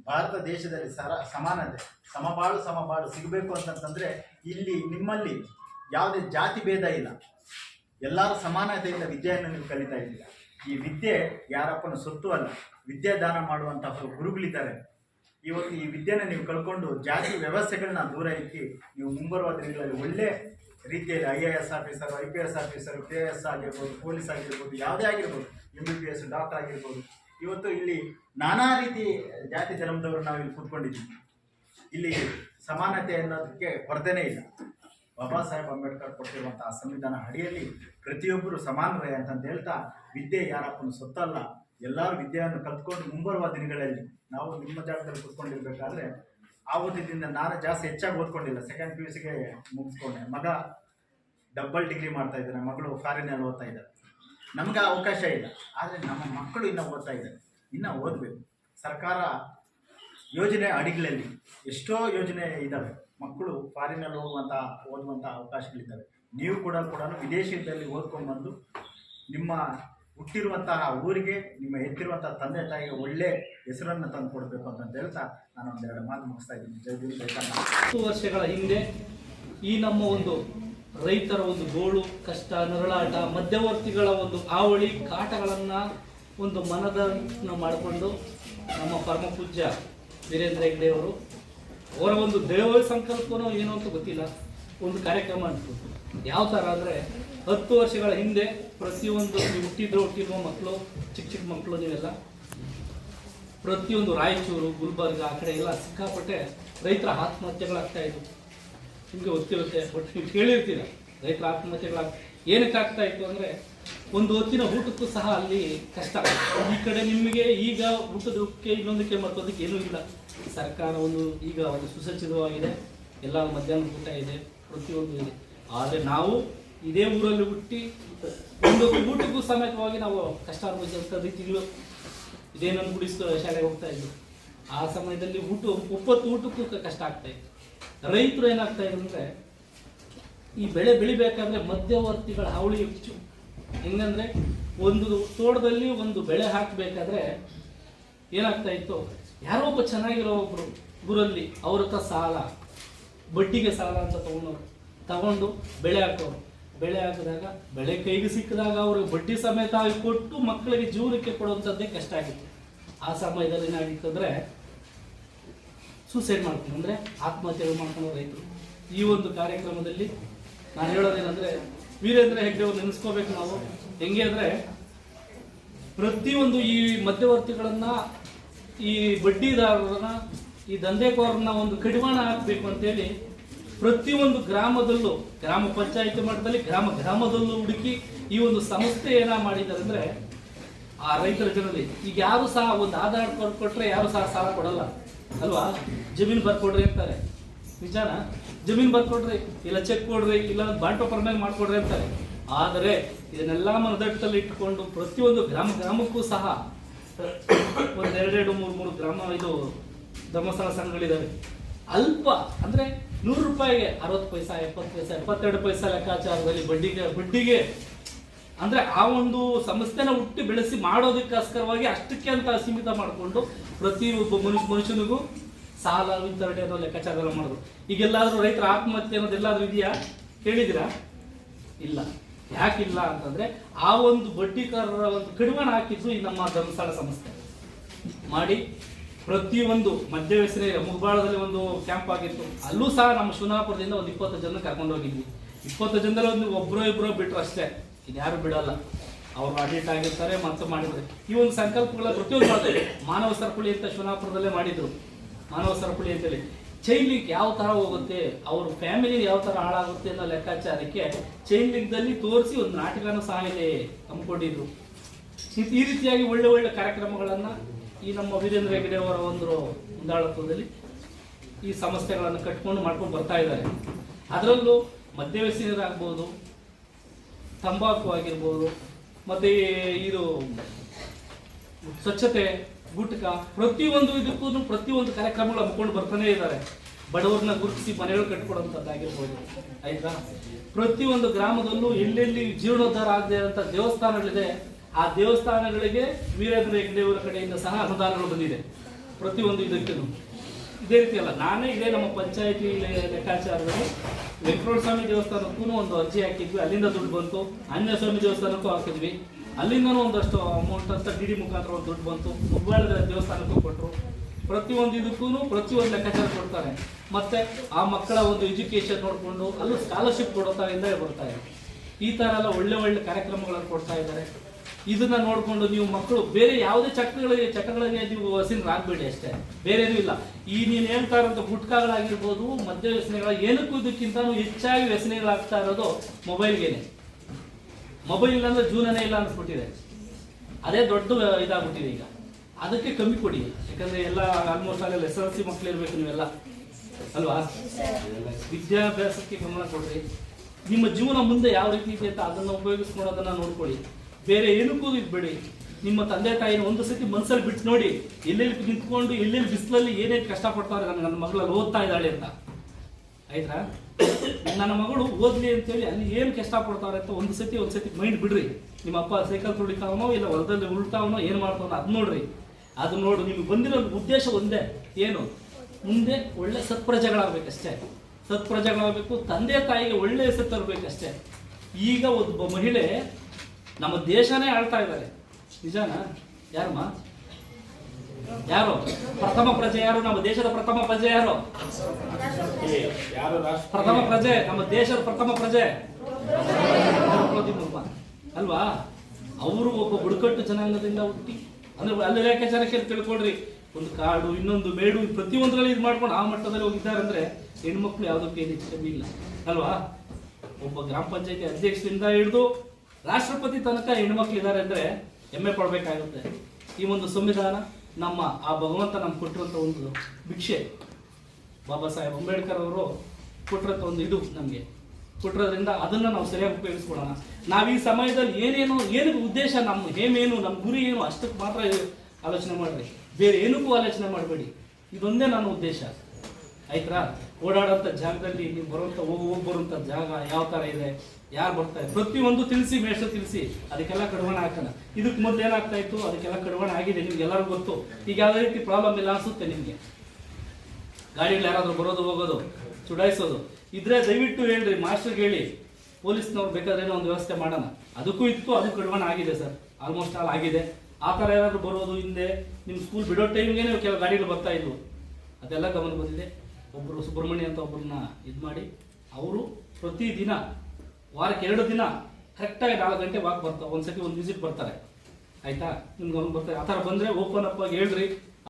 ಭಾರತ ದೇಶದಲ್ಲಿ ಸರ, ಸಮಾನತೆ, ಸಮಬಾಳು ಸಮಬಾಳು ಸಿಗಬೇಕು ಅಂತಂತಂದರೆ ಇಲ್ಲಿ, ನಿಮ್ಮಲ್ಲಿ ಯಾವುದೇ ಜಾತಿ ಭೇದ ಇಲ್ಲ. ಎಲ್ಲರೂ ಸಮಾನತೆಯಿಂದ ವಿದ್ಯೆಯನ್ನು ನೀವು ಕಲಿತಾ ಇದ್ದೀರಾ. ಈ ವಿದ್ಯೆ ಯಾರಪ್ಪನ ಸೊತ್ತು ಅಲ್ಲ. ವಿದ್ಯಾದಾನ ಮಾಡುವಂತಹ ಗುರುಗಳಿದ್ದಾರೆ. ಇವತ್ತು ಈ ವಿದ್ಯೆನ ನೀವು ಕಳ್ಕೊಂಡು ಜಾತಿ ವ್ಯವಸ್ಥೆಗಳನ್ನ ದೂರ ಇಕ್ಕಿ ನೀವು ಮುಂಬರುವ ದಿನಗಳಲ್ಲಿ ಒಳ್ಳೆ ರೀತಿಯಲ್ಲಿ I A S officer, I P S officer, K S ಆಗಿರ್ಬೋದು, ಪೊಲೀಸ್ ಆಗಿರ್ಬೋದು, ಯಾವುದೇ ಆಗಿರ್ಬೋದು M B B S doctor ಆಗಿರ್ಬೋದು ಇವತ್ತು ಇಲ್ಲಿ ನಾನಾ ರೀತಿ ಜಾತಿ ಧರ್ಮದವರು ನಾವು ಇಲ್ಲಿ ಕೂತ್ಕೊಂಡಿದ್ದೀವಿ. ಇಲ್ಲಿ ಸಮಾನತೆ ಅನ್ನೋದಕ್ಕೆ ಕೊರತೆನೇ ಇಲ್ಲ. ಬಾಬಾ ಸಾಹೇಬ್ ಅಂಬೇಡ್ಕರ್ ಕೊಟ್ಟಿರುವಂತಹ ಸಂವಿಧಾನ ಅಡಿಯಲ್ಲಿ ಪ್ರತಿಯೊಬ್ಬರು ಸಮಾನರೇ ಅಂತಂದು ಹೇಳ್ತಾ, ವಿದ್ಯೆ ಯಾರಪ್ಪನ ಸೊತ್ತಲ್ಲ. ಎಲ್ಲರೂ ವಿದ್ಯೆಯನ್ನು ಕಲ್ತ್ಕೊಂಡು ಮುಂಬರುವ ದಿನಗಳಲ್ಲಿ ನಾವು ನಿಮ್ಮ ಜಾಗದಲ್ಲಿ ಕೂತ್ಕೊಂಡಿರ್ಬೇಕಾದ್ರೆ, ಆ ಓದಿದ್ದರಿಂದ ನಾನು ಜಾಸ್ತಿ ಹೆಚ್ಚಾಗಿ ಓದ್ಕೊಂಡಿಲ್ಲ. ಸೆಕೆಂಡ್ ಪಿ ಯು ಸಿಗೆ ಮುಗಿಸ್ಕೊಂಡೆ. ಮಗ ಡಬಲ್ ಡಿಗ್ರಿ ಮಾಡ್ತಾ ಇದ್ದಾನೆ. ಮಗಳು ಫಾರಿನಲ್ಲಿ ಓದ್ತಾ ಇದ್ದಾರೆ ನಮ್ಗೆ ಅವಕಾಶ ಇಲ್ಲ. ಆದರೆ ನಮ್ಮ ಮಕ್ಕಳು ಇನ್ನೂ ಓದ್ತಾ ಇದ್ದಾರೆ. ಇನ್ನೂ ಓದಬೇಕು. ಸರ್ಕಾರ ಯೋಜನೆ ಅಡಿಗಳಲ್ಲಿ ಎಷ್ಟೋ ಯೋಜನೆ ಇದ್ದಾವೆ ಮಕ್ಕಳು ಫಾರಿನಲ್ಲಿ ಹೋಗುವಂಥ ಓದುವಂಥ ಅವಕಾಶಗಳಿದ್ದಾವೆ. ನೀವು ಕೂಡ ಕೂಡ ವಿದೇಶದಲ್ಲಿ ಓದ್ಕೊಂಡ್ಬಂದು ನಿಮ್ಮ ಹುಟ್ಟಿರುವಂತಹ ಊರಿಗೆ, ನಿಮ್ಮ ಎತ್ತಿರುವಂತಹ ತಂದೆ ತಾಯಿಗೆ ಒಳ್ಳೆ ಹೆಸರನ್ನು ತಂದು ಕೊಡಬೇಕು ಅಂತ ಹೇಳ್ತಾ ನಾನು ಒಂದೆರಡು ಮಾತು ಮುಗಿಸ್ತಾ ಇದ್ದೀನಿ. ಹತ್ತು ವರ್ಷಗಳ ಹಿಂದೆ ಈ ನಮ್ಮ ಒಂದು ರೈತರ ಒಂದು ಗೋಳು, ಕಷ್ಟ, ನರಳಾಟ, ಮಧ್ಯವರ್ತಿಗಳ ಒಂದು ಆವಳಿ ಕಾಟಗಳನ್ನು ಒಂದು ಮನದನ ಮಾಡಿಕೊಂಡು ನಮ್ಮ ಪರಮ ಪೂಜ್ಯ ವೀರೇಂದ್ರ ಹೆಗ್ಡೆ ಅವರು, ಅವರ ಒಂದು ದೇವ ಸಂಕಲ್ಪನೋ ಏನೋ ಅಂತ ಗೊತ್ತಿಲ್ಲ. ಒಂದು ಕಾರ್ಯಕ್ರಮ ಅಂತ ಯಾವ ಥರ ಅಂದರೆ, ಹತ್ತು ವರ್ಷಗಳ ಹಿಂದೆ ಪ್ರತಿಯೊಂದು ನೀವು ಹುಟ್ಟಿದ್ರು ಹುಟ್ಟಿರುವ ಮಕ್ಕಳು ಚಿಕ್ಕ ಚಿಕ್ಕ ಮಕ್ಕಳು ನೀವೆಲ್ಲ, ಪ್ರತಿಯೊಂದು ರಾಯಚೂರು, ಗುಲ್ಬರ್ಗ, ಆ ಕಡೆ ಎಲ್ಲ ಸಿಕ್ಕಾಪಟ್ಟೆ ರೈತರ ಆತ್ಮಹತ್ಯೆಗಳಾಗ್ತಾ ಇದ್ವು. ನಿಮಗೆ ಗೊತ್ತಿರುತ್ತೆ ಬಟ್ ನೀವು ಕೇಳಿರ್ತೀರ, ರೈತರ ಆತ್ಮಹತ್ಯೆಗಳ ಏನಕ್ಕೆ ಆಗ್ತಾ ಇತ್ತು ಅಂದರೆ, ಒಂದು ಹೊತ್ತಿನ ಊಟಕ್ಕೂ ಸಹ ಅಲ್ಲಿ ಕಷ್ಟ. ಈ ಕಡೆ ನಿಮಗೆ ಈಗ ಊಟದಕ್ಕೆ ಇನ್ನೊಂದಕ್ಕೆ ಮತ್ತೊಂದಕ್ಕೆ ಏನೂ ಇಲ್ಲ. ಸರ್ಕಾರ ಒಂದು ಈಗ ಒಂದು ಸುಸಜ್ಜಿತವಾಗಿದೆ, ಎಲ್ಲ ಮಧ್ಯಾಹ್ನ ಊಟ ಇದೆ, ಪ್ರತಿಯೊಂದು ಇದೆ. ಆದರೆ ನಾವು ಇದೇ ಊರಲ್ಲಿ ಹುಟ್ಟಿ ಒಂದು ಊಟಕ್ಕೂ ಸಮೇತವಾಗಿ ನಾವು ಕಷ್ಟ ಅನುಭವಿಸುವಂಥ ರೀತಿಗಳು ಇದೇನನ್ನು ಗುಡಿಸ್ತು ಶಾಲೆಗೆ ಹೋಗ್ತಾ ಇದ್ವಿ ಆ ಸಮಯದಲ್ಲಿ ಊಟ, ಒಪ್ಪತ್ತು ಊಟಕ್ಕೂ ಕಷ್ಟ ಆಗ್ತಾ ಇತ್ತು. ರೈತರು ಏನಾಗ್ತಾ ಇದ್ರು ಅಂದ್ರೆ, ಈ ಬೆಳೆ ಬೆಳಿಬೇಕಾದ್ರೆ ಮಧ್ಯವರ್ತಿಗಳ ಹಾವಳಿ ಹೆಚ್ಚು. ಹೆಂಗಂದ್ರೆ, ಒಂದು ತೋಟದಲ್ಲಿ ಒಂದು ಬೆಳೆ ಹಾಕಬೇಕಾದ್ರೆ ಏನಾಗ್ತಾ ಇತ್ತು? ಯಾರೋ ಒಬ್ಬ ಚೆನ್ನಾಗಿರೋ ಒಬ್ಬರು ಊರಲ್ಲಿ ಅವ್ರ ಹತ್ರ ಸಾಲ, ಬಡ್ಡಿಗೆ ಸಾಲ ಅಂತ ತಗೊಂಡವ್ರು. ತಗೊಂಡು ಬೆಳೆ ಹಾಕೋರು. ಬೆಳೆ ಹಾಕಿದಾಗ, ಬೆಳೆ ಕೈಗೆ ಸಿಕ್ಕಿದಾಗ ಅವ್ರಿಗೆ ಬಡ್ಡಿ ಸಮೇತ ಕೊಟ್ಟು ಮಕ್ಕಳಿಗೆ ಜೀವನಕ್ಕೆ ಕೊಡುವಂಥದ್ದೇ ಕಷ್ಟ ಆಗಿತ್ತು. ಆ ಸಮಯದಲ್ಲಿ ಏನಾಗಿತ್ತು ಅಂದರೆ ಸೂಸೈಡ್ ಮಾಡ್ಕೊಂಡು ಅಂದರೆ ಆತ್ಮಹತ್ಯೆಗಳು ಮಾಡ್ಕೊಂಡು ರೈತರು. ಈ ಒಂದು ಕಾರ್ಯಕ್ರಮದಲ್ಲಿ ನಾನು ಹೇಳೋದೇನೆಂದರೆ, ವೀರೇಂದ್ರ ಹೆಗ್ಡೆ ಅವ್ರು ನೆನೆಸ್ಕೋಬೇಕು ನಾವು. ಹೆಂಗೆ ಅಂದರೆ, ಪ್ರತಿಯೊಂದು ಈ ಮಧ್ಯವರ್ತಿಗಳನ್ನ, ಈ ಬಡ್ಡಿದಾರರನ್ನ, ಈ ದಂಧೆಕೋರನ್ನ ಒಂದು ಕಡಿವಾಣ ಹಾಕಬೇಕು ಅಂತೇಳಿ ಪ್ರತಿಯೊಂದು ಗ್ರಾಮದಲ್ಲೂ, ಗ್ರಾಮ ಪಂಚಾಯಿತಿ ಮಟ್ಟದಲ್ಲಿ, ಗ್ರಾಮ ಗ್ರಾಮದಲ್ಲೂ ಹುಡುಕಿ ಈ ಒಂದು ಸಂಸ್ಥೆ ಏನ ಮಾಡಿದ್ದಾರೆ ಅಂದ್ರೆ ಆ ರೈತರ ಜನರಲ್ಲಿ ಈಗ ಯಾರು ಸಹ ಒಂದು ಆಧಾರ್ ಕಾರ್ಡ್ ಕೊಟ್ಟರೆ ಯಾರು ಸಹ ಸಾಲ ಕೊಡಲ್ಲ. ಅಲ್ವಾ? ಜಮೀನು ಬರ್ಕೊಡ್ರಿ ಅಂತಾರೆ. ನಿಜಾನ? ಜಮೀನು ಬರ್ಕೊಡ್ರಿ, ಇಲ್ಲ ಚೆಕ್ ಕೊಡ್ರಿ, ಇಲ್ಲ ಬಾಂಡ್ ಪೇಪರ್ ಮೇಲೆ ಮಾಡ್ಕೊಡ್ರಿ ಅಂತಾರೆ. ಆದರೆ ಇದನ್ನೆಲ್ಲ ಮನದಟ್ಟಲ್ಲಿ ಇಟ್ಕೊಂಡು ಪ್ರತಿಯೊಂದು ಗ್ರಾಮ, ಗ್ರಾಮಕ್ಕೂ ಸಹ ಒಂದು ಎರಡೆರಡು ಮೂರು ಮೂರು ಗ್ರಾಮ ಇದು ಧರ್ಮಸ್ಥಳ ಸಂಘಗಳಿದ್ದಾವೆ ಅಲ್ಪ ಅಂದ್ರೆ ನೂರು ರೂಪಾಯಿಗೆ ಅರವತ್ತು ಪೈಸಾ, ಎಪ್ಪತ್ತು ಪೈಸಾ, ಎಪ್ಪತ್ತೆರಡು ಪೈಸಾ ಲೆಕ್ಕಾಚಾರದಲ್ಲಿ ಬಡ್ಡಿಗೆ ಬಡ್ಡಿಗೆ ಅಂದ್ರೆ ಆ ಒಂದು ಸಂಸ್ಥೆನ ಹುಟ್ಟಿ ಬೆಳೆಸಿ ಮಾಡೋದಕ್ಕೋಸ್ಕರವಾಗಿ ಅಷ್ಟಕ್ಕೆ ಅಂತ ಸೀಮಿತ ಮಾಡಿಕೊಂಡು ಪ್ರತಿ ಒಬ್ಬ ಮನುಷ್ಯ ಮನುಷ್ಯನಿಗೂ ಸಾಲ, ವಿತರಣೆ ಅನ್ನೋ ಲೆಕ್ಕಾಚಾರ ಮಾಡೋದು. ಈಗೆಲ್ಲಾದ್ರೂ ರೈತರ ಆತ್ಮಹತ್ಯೆ ಅನ್ನೋದು ಎಲ್ಲಾದ್ರೂ ಇದೆಯಾ? ಕೇಳಿದಿರಾ ಇಲ್ಲ. ಯಾಕಿಲ್ಲ ಅಂತಂದ್ರೆ ಆ ಒಂದು ಬಡ್ಡಿಕಾರರ ಒಂದು ಕಡಿವಾಣ ಹಾಕಿದ್ದು ಈ ನಮ್ಮ ಧರ್ಮಸ್ಥಳ ಸಂಸ್ಥೆ ಮಾಡಿ ಪ್ರತಿಯೊಂದು ಮಧ್ಯವಯಸ್ಸಿನ ಮುಗ್ಬಾಳದಲ್ಲಿ ಒಂದು ಕ್ಯಾಂಪ್ ಆಗಿತ್ತು. ಅಲ್ಲೂ ಸಹ ನಮ್ಮ ಶಿವನಾಪುರದಿಂದ ಒಂದು ಇಪ್ಪತ್ತು ಜನ ಕರ್ಕೊಂಡು ಹೋಗಿದ್ವಿ ಇಪ್ಪತ್ತು ಜನದಲ್ಲಿ ಒಂದು ಒಬ್ಬರೋ ಇಬ್ಬರೋ ಬಿಟ್ರು ಅಷ್ಟೇ. ಇನ್ಯಾರು ಬಿಡಲ್ಲ. ಅವ್ರು ಅಡಿಟ್ ಆಗಿರ್ತಾರೆ ಮತ್ತು ಮಾಡಿದ್ರೆ. ಈ ಒಂದು ಸಂಕಲ್ಪಗಳ ಪ್ರತಿಯೊಂದು ಮಾಡ್ತಾರೆ ಮಾನವ ಸರಪಳಿ ಅಂತ ಶಿವನಾಪುರದಲ್ಲೇ ಮಾಡಿದ್ರು. ಮಾನವ ಸರಪಳಿ ಅಂತೇಳಿ. ಚೈನ್ ಲಿಂಕ್ ಯಾವ ತರ ಹೋಗುತ್ತೆ, ಅವ್ರ ಫ್ಯಾಮಿಲಿ ಯಾವ ತರ ಹಾಳಾಗುತ್ತೆ ಅನ್ನೋ ಲೆಕ್ಕಾಚಾರಕ್ಕೆ ಚೈನ್ ಲಿಂಕ್ದಲ್ಲಿ ತೋರಿಸಿ ಒಂದು ನಾಟಕನ ಸಹ ಇದೆ ಹಮ್ಮಿಕೊಂಡಿದ್ರು. ಈ- ರೀತಿಯಾಗಿ ಒಳ್ಳೆ ಒಳ್ಳೆ ಕಾರ್ಯಕ್ರಮಗಳನ್ನು ಈ ನಮ್ಮ ವೀರೇಂದ್ರ ಹೆಗ್ಡೆ ಅವರ ಒಂದು ಮುಂದಾಳತ್ವದಲ್ಲಿ ಈ ಸಮಸ್ಯೆಗಳನ್ನು ಕಟ್ಕೊಂಡು ಮಾಡ್ಕೊಂಡು ಬರ್ತಾ ಇದ್ದಾರೆ. ಅದರಲ್ಲೂ ಮದ್ಯವ್ಯಸನರಾಗ್ಬೋದು ತಂಬಾಕು ಆಗಿರ್ಬೋದು ಮತ್ತು ಇದು ಸ್ವಚ್ಛತೆ, ಗುಟ್ಕ, ಪ್ರತಿಯೊಂದು ಇದಕ್ಕೂ ಪ್ರತಿಯೊಂದು ಕಾರ್ಯಕ್ರಮಗಳು ಹಮ್ಮಿಕೊಂಡು ಬರ್ತಾನೆ ಇದ್ದಾರೆ. ಬಡವರನ್ನ ಗುರುತಿಸಿ ಮನೆಗಳು ಕಟ್ಕೊಡೋಂಥದ್ದಾಗಿರ್ಬೋದು ಆಯ್ತಾ? ಪ್ರತಿಯೊಂದು ಗ್ರಾಮದಲ್ಲೂ ಎಲ್ಲೆಲ್ಲಿ ಜೀರ್ಣೋದ್ಧಾರ ಆಗದೆ ಇರೋಂಥ ದೇವಸ್ಥಾನಗಳಿದೆ, ಆ ದೇವಸ್ಥಾನಗಳಿಗೆ ವೀರೇಂದ್ರ ಹೆಗ್ಡೆಯವರ ಕಡೆಯಿಂದ ಸಹ ಅನುದಾನಗಳು ಬಂದಿದೆ. ಪ್ರತಿಯೊಂದು ಇದಕ್ಕೂ ಇದೇ ರೀತಿ ಅಲ್ಲ ನಾನೇ ಇದೇ ನಮ್ಮ ಪಂಚಾಯತಿ ಲೆಕ್ಕಾಚಾರದಲ್ಲಿ ವೆಂಕಟರಮಣ ಸ್ವಾಮಿ ದೇವಸ್ಥಾನಕ್ಕೂ ಒಂದು ಅರ್ಜಿ ಹಾಕಿದ್ವಿ, ಅಲ್ಲಿಂದ ದುಡ್ಡು ಬಂತು. ಆಂಜನೇಯ ಸ್ವಾಮಿ ದೇವಸ್ಥಾನಕ್ಕೂ ಹಾಕಿದ್ವಿ. ಅಲ್ಲಿಂದನೂ ಒಂದಷ್ಟು ಅಮೌಂಟ್ ಅಂತ ಡಿ ಡಿ ಮುಖಾಂತರ ಒಂದು ದುಡ್ಡು ಬಂತು. ಹುಬ್ಬಳ್ಳಿ ದೇವಸ್ಥಾನಕ್ಕೂ ಕೊಟ್ಟರು ಪ್ರತಿಯೊಂದು ಇದಕ್ಕೂ ಪ್ರತಿಯೊಂದು ಲೆಕ್ಕಾಚಾರ ಕೊಡ್ತಾರೆ. ಮತ್ತೆ ಆ ಮಕ್ಕಳ ಒಂದು ಎಜುಕೇಶನ್ ನೋಡಿಕೊಂಡು ಅಲ್ಲೂ ಸ್ಕಾಲರ್ಶಿಪ್ ಕೊಡೋತದಿಂದ ಬರ್ತಾ ಇದೆ ಈ ಥರ ಎಲ್ಲ ಒಳ್ಳೆ ಒಳ್ಳೆ ಕಾರ್ಯಕ್ರಮಗಳನ್ನು ಕೊಡ್ತಾ ಇದ್ದಾರೆ. ಇದನ್ನ ನೋಡಿಕೊಂಡು ನೀವು ಮಕ್ಕಳು ಬೇರೆ ಯಾವುದೇ ಚಕ್ರಗಳಿಗೆ ಚಕ್ರಗಳಿಗೆ ನೀವು ವಸೀನರಾಗಬೇಡಿ ಅಷ್ಟೇ. ಬೇರೇನೂ ಇಲ್ಲ. ಈ ನೀನು ಹೇಳ್ತಾ ಇರೋಂಥ ಗುಟ್ಕಾಗಳಾಗಿರ್ಬೋದು ಮದ್ಯ ವ್ಯಸನೆಗಳ, ಏನಕ್ಕೂ ಇದಕ್ಕಿಂತ ಹೆಚ್ಚಾಗಿ ವ್ಯಸನೆಗಳಾಗ್ತಾ ಇರೋದು ಮೊಬೈಲ್ಗೇನೆ. ಮೊಬೈಲ್ ಇಲ್ಲಾಂದ್ರೆ ಜೀವನನೇ ಇಲ್ಲ ಅನ್ಸ್ಬಿಟ್ಟಿದೆ. ಅದೇ ದೊಡ್ಡ ಇದಾಗ್ಬಿಟ್ಟಿದೆ ಈಗ. ಅದಕ್ಕೆ ಕಮ್ಮಿ ಕೊಡಿ. ಯಾಕಂದ್ರೆ ಎಲ್ಲ ಆಲ್ಮೋಸ್ಟ್ ಆಗಲ್ಲ ಎಸ್ ಎಲ್ ಸಿ ಮಕ್ಳು ಇರ್ಬೇಕು ನೀವೆಲ್ಲ. ಅಲ್ವಾ? ವಿದ್ಯಾಭ್ಯಾಸಕ್ಕೆ ಗಮನ ಕೊಡ್ರಿ. ನಿಮ್ಮ ಜೀವನ ಮುಂದೆ ಯಾವ ರೀತಿ ಇದೆ ಅಂತ ಅದನ್ನು ಉಪಯೋಗಿಸ್ಕೊಂಡು ಅದನ್ನ ನೋಡ್ಕೊಳ್ಳಿ. ಬೇರೆ ಏನಕ್ಕೂ ಇದ್ಬೇಡಿ. ನಿಮ್ಮ ತಂದೆ ತಾಯಿನ ಒಂದು ಸತಿ ಮನ್ಸಲ್ಲಿ ಬಿಟ್ಟು ನೋಡಿ, ಎಲ್ಲೆಲ್ಲಿ ನಿಂತ್ಕೊಂಡು, ಎಲ್ಲೆಲ್ಲಿ ಬಿಸಿಲಲ್ಲಿ ಏನೇನು ಕಷ್ಟಪಡ್ತಾರೆ ನನ್ನ ನನ್ನ ಮಗಳಲ್ಲಿ ಓದ್ತಾ ಇದ್ದಾಳೆ ಅಂತ. ಆಯ್ತಾ? ನನ್ನ ಮಗಳು ಓದಲಿ ಅಂತೇಳಿ ಅಲ್ಲಿ ಏನು ಕಷ್ಟಪಡ್ತಾರೆ ಅಂತ ಒಂದು ಸತಿ ಒಂದು ಸತಿ ಮೈಂಡ್ ಬಿಡ್ರಿ. ನಿಮ್ಮ ಅಪ್ಪ ಸೈಕಲ್ ತೊಳಿತಾವನೋ, ಇಲ್ಲ ಹೊಲದಲ್ಲಿ ಉಳ್ತಾವನೋ, ಏನು ಮಾಡ್ತಾವನೋ ಅದು ನೋಡ್ರಿ. ಅದು ನೋಡು, ನಿಮ್ಗೆ ಬಂದಿರೋ ಉದ್ದೇಶ ಒಂದೇ. ಏನು? ಮುಂದೆ ಒಳ್ಳೆ ಸತ್ಪ್ರಜೆಗಳಾಗಬೇಕಷ್ಟೇ. ಸತ್ಪ್ರಜೆಗಳಾಗಬೇಕು, ತಂದೆ ತಾಯಿಗೆ ಒಳ್ಳೆ ಹೆಸರು ತರಬೇಕಷ್ಟೇ. ಈಗ ಒಬ್ಬ ಮಹಿಳೆ ನಮ್ಮ ದೇಶನೇ ಆಳ್ತಾ ಇದ್ದಾರೆ. ನಿಜಾನ? ಯಾರಮ್ಮ? ಯಾರು? ಪ್ರಥಮ ಪ್ರಜೆ ಯಾರು? ನಮ್ಮ ದೇಶದ ಪ್ರಥಮ ಪ್ರಜೆ ಯಾರು? ಯಾರು ಪ್ರಥಮ ಪ್ರಜೆ ನಮ್ಮ ದೇಶದ ಪ್ರಥಮ ಪ್ರಜೆ. ಅಲ್ವಾ? ಅವರು ಒಬ್ಬ ಬುಡಕಟ್ಟು ಜನಾಂಗದಿಂದ ಹುಟ್ಟಿ ಅಂದ್ರೆ ಅಲ್ಲಿ ಲೆಕ್ಕಾಚಾರಕ್ಕೆ ತಿಳ್ಕೊಳ್ರಿ. ಒಂದು ಕಾಡು ಇನ್ನೊಂದು ಮೇಡು ಪ್ರತಿಯೊಂದರಲ್ಲಿ ಇದು ಮಾಡ್ಕೊಂಡು ಆ ಮಟ್ಟದಲ್ಲಿ ಹೋಗಿದ್ದಾರೆ ಅಂದ್ರೆ ಹೆಣ್ಮಕ್ಳು ಯಾವುದಕ್ಕೆ ಏನು ಇಲ್ಲ ಅಲ್ವಾ? ಒಬ್ಬ ಗ್ರಾಮ ಪಂಚಾಯತಿ ಅಧ್ಯಕ್ಷರಿಂದ ಹಿಡಿದು ರಾಷ್ಟ್ರಪತಿ ತನಕ ಹೆಣ್ಮಕ್ಳು ಇದ್ದಾರೆ ಅಂದ್ರೆ ಹೆಮ್ಮೆ ಪಡಬೇಕಾಗುತ್ತೆ. ಈ ಒಂದು ಸಂವಿಧಾನ ನಮ್ಮ ಆ ಭಗವಂತ ನಮ್ಗೆ ಕೊಟ್ಟಿರುವಂಥ ಒಂದು ಭಿಕ್ಷೆ. ಬಾಬಾ ಸಾಹೇಬ್ ಅಂಬೇಡ್ಕರ್ ಅವರು ಕೊಟ್ಟಿರೋಂಥ ಒಂದು ಇದು ನಮಗೆ. ಕೊಟ್ಟಿರೋದ್ರಿಂದ ಅದನ್ನು ನಾವು ಸರಿಯಾಗಿ ಉಪಯೋಗಿಸ್ಕೊಳ್ಳೋಣ. ನಾವು ಈ ಸಮಯದಲ್ಲಿ ಏನೇನು ಏನಕ್ಕೆ ಉದ್ದೇಶ ನಮ್ಮ ಹೇಮೇನು ನಮ್ಮ ಗುರಿ ಏನು, ಅಷ್ಟಕ್ಕೆ ಮಾತ್ರ ಆಲೋಚನೆ ಮಾಡ್ರಿ. ಬೇರೆ ಏನಕ್ಕೂ ಆಲೋಚನೆ ಮಾಡಬೇಡಿ. ಇದೊಂದೇ ನನ್ನ ಉದ್ದೇಶ. ಆಯ್ತಾ? ಓಡಾಡೋಂಥ ಜಾಗದಲ್ಲಿ ನೀವು ಬರುವಂಥ ಹೋಗಿ ಹೋಗಿ ಬರುವಂಥ ಜಾಗ ಯಾವ ಥರ ಇದೆ? ಯಾರು ಬರ್ತಾರೆ ಪ್ರತಿಯೊಂದು ತಿಳಿಸಿ, ಮೇಷ ತಿಳಿಸಿ, ಅದಕ್ಕೆಲ್ಲ ಕಡಿವಾಣ ಹಾಕೋಣ. ಇದಕ್ಕೆ ಮೊದಲು ಏನಾಗ್ತಾ ಇತ್ತು? ಅದಕ್ಕೆಲ್ಲ ಕಡಿವಾಣ ಆಗಿದೆ, ನಿಮ್ಗೆ ಎಲ್ಲರಿಗೂ ಗೊತ್ತು. ಈಗ ಯಾವುದೇ ರೀತಿ ಪ್ರಾಬ್ಲಮ್ ಇಲ್ಲ ಅನಿಸುತ್ತೆ ನಿಮಗೆ. ಗಾಡಿಗಳು ಯಾರಾದರೂ ಬರೋದು, ಹೋಗೋದು, ಚುಡಾಯಿಸೋದು. ಇದ್ರೆ ದಯವಿಟ್ಟು ಹೇಳ್ರಿ, ಮಾಸ್ಟರ್ಗೆ ಹೇಳಿ. ಪೊಲೀಸ್ನವ್ರು ಬೇಕಾದ್ರೆ ಏನೋ ಒಂದು ವ್ಯವಸ್ಥೆ ಮಾಡೋಣ. ಅದಕ್ಕೂ ಇತ್ತು, ಅದು ಕಡಿವಾಣ ಆಗಿದೆ ಸರ್. ಆಲ್ಮೋಸ್ಟ್ ಆಲ್ ಆಗಿದೆ. ಆ ಥರ ಯಾರಾದ್ರೂ ಬರೋದು ಹಿಂದೆ ನಿಮ್ಮ ಸ್ಕೂಲ್ ಬಿಡೋ ಟೈಮ್ಗೆ ಕೆಲವು ಗಾಡಿಗಳು ಬರ್ತಾ ಇದ್ವು. ಅದೆಲ್ಲ ಗಮನ ಬಂದಿದೆ. ಒಬ್ಬರು ಸುಬ್ರಹ್ಮಣ್ಯ ಅಂತ ಒಬ್ಬರನ್ನ ಇದು ಮಾಡಿ, ಅವರು ಪ್ರತಿದಿನ ವಾರಕ್ಕೆ ಎರಡು ದಿನ ಕರೆಕ್ಟಾಗಿ ನಾಲ್ಕು ಗಂಟೆ ವಾಕ್ ಬರ್ತಾರೆ ಒಂದ್ಸತಿ ಒಂದು ವಿಸಿಟ್ ಬರ್ತಾರೆ. ಆಯಿತಾ? ನಿಮ್ಗೆ ಅವ್ನು ಬರ್ತಾರೆ ಆ ಥರ ಬಂದರೆ ಓಪನ್ ಅಪ್ ಆಗಿ ಹೇಳ್ರಿ.